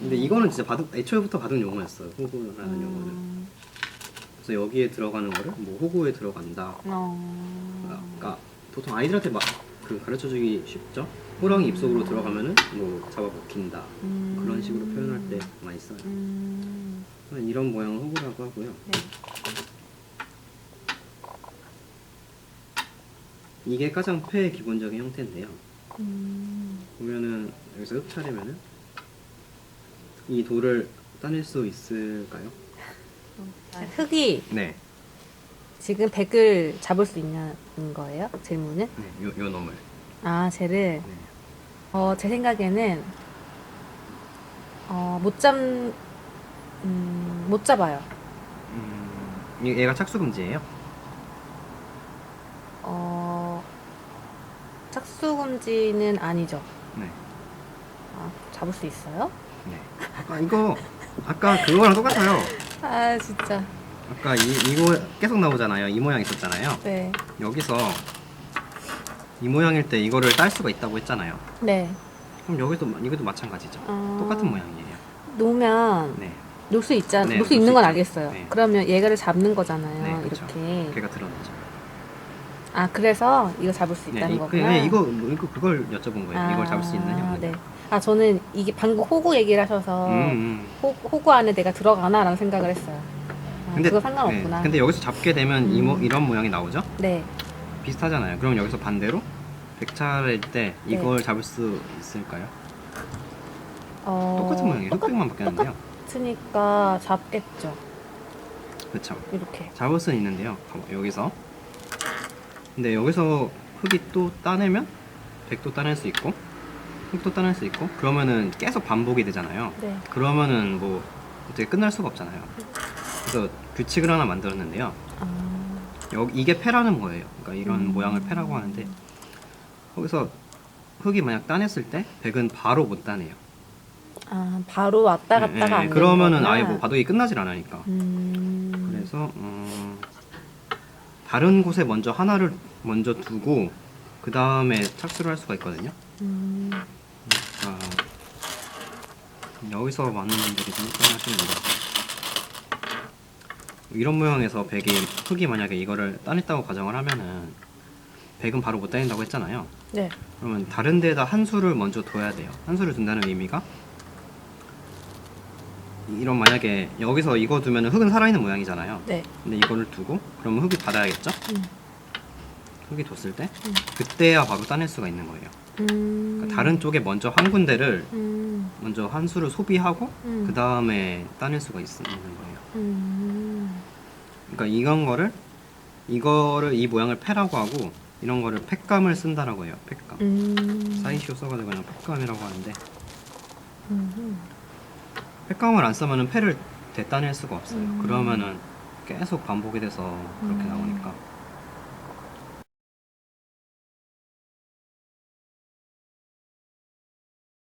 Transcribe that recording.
근데 이거는 진짜 바둑 애초부터 바둑 용어였어요. 호구라는 용어는. 음, 그래서 여기에 들어가는 거를 뭐 호구에 들어간다. 어, 그러니까 보통 아이들한테 막 그 가르쳐 주기 쉽죠. 호랑이 입속으로 들어가면은 뭐 잡아 먹힌다. 음, 그런 식으로 표현할 때 많이 써요. 음, 이런 모양을 호구라고 하고요. 네. 이게 가장 패의 기본적인 형태인데요. 음, 보면은 여기서 흡차되면은 이 돌을 따낼 수 있을까요? 흙이 네. 지금 백을 잡을 수 있냐는 거예요? 질문은? 네. 요, 요 놈을. 아, 쟤를 네. 어, 제 생각에는 어, 못 잡, 음, 못 잡아요. 음, 얘- 얘가 착수 금지예요. 어, 착수금지는 아니죠. 네. 아, 잡을 수 있어요? 네. 아까 이거 아까 그거랑 똑같아요. 아, 진짜. 아까 이 이거 계속 나오잖아요. 이 모양 있었잖아요. 네. 여기서 이 모양일 때 이거를 딸 수가 있다고 했잖아요. 네. 그럼 여기도 마- 이것도 마찬가지죠. 어, 똑같은 모양이에요. 놓으면 네. 놓을 수 있잖아. 네, 놓을 수 놓을 있는 수 건 있죠. 알겠어요. 네. 그러면 얘가를 잡는 거잖아요. 네, 그렇죠. 이렇게. 걔가 드러나죠. 아, 그래서 이거 잡을 수 있다는 네, 이, 거구나. 네, 이거 뭐 이거 그걸 여쭤본 거예요. 이걸 잡을 수 있느냐? 아. 네. 아, 저는 이게 방금 호구 얘기를 하셔서 음, 음. 호, 호구 안에 내가 들어가나라는 생각을 했어요. 아, 그거 상관없구나. 네, 근데 여기서 잡게 되면 이 모, 음. 이런 모양이 나오죠? 네. 비슷하잖아요. 그럼 여기서 반대로 백차일 때 네. 이걸 잡을 수 있을까요? 어, 똑같은 모양이에요. 흑백만 바뀌었는데요. 똑같으니까 잡겠죠. 그렇죠. 이렇게. 잡을 수는 있는데요. 봐봐, 여기서. 근데 여기서 흙이 또 따내면 백도 따낼 수 있고 흙도 따낼 수 있고 그러면은 계속 반복이 되잖아요. 네. 그러면은 뭐 어떻게 끝날 수가 없잖아요. 그래서 규칙을 하나 만들었는데요. 아, 여기 이게 패라는 거예요. 그러니까 이런 음. 모양을 패라고 하는데 거기서 흙이 만약 따냈을 때 백은 바로 못 따내요. 아, 바로 왔다 갔다가 예, 예, 안 되는 그러면은 거구나. 아예 뭐 바둑이 끝나질 않으니까. 음. 그래서 음, 다른 곳에 먼저 하나를 먼저 두고 그 다음에 착수를 할 수가 있거든요. 음. 아, 여기서 많은 분들이 생각하시는 거 이런 모양에서 백이 흙이 만약에 이거를 따냈다고 가정을 하면은 백은 바로 못 따낸다고 했잖아요. 네. 그러면 다른 데에다 한 수를 먼저 둬야 돼요. 한 수를 둔다는 의미가 이런 만약에 여기서 이거 두면 흙은 살아있는 모양이잖아요. 네. 근데 이거를 두고 그러면 흙이 받아야겠죠? 음. 흙이 뒀을 때 음. 그때야 바로 따낼 수가 있는 거예요. 음. 그러니까 다른 쪽에 먼저 한 군데를 음. 먼저 한 수를 소비하고 음. 그 다음에 따낼 수가 있, 있는 거예요. 음. 그러니까 이런 거를 이거를 이 모양을 패라고 하고 이런 거를 팩감을 쓴다라고 해요. 팩감. 음. 사이시오 써가지고 그냥 팩감이라고 하는데 음. 팩감을 안 쓰면은 패를 대따낼 수가 없어요. 음. 그러면은 계속 반복이 돼서 그렇게 음. 나오니까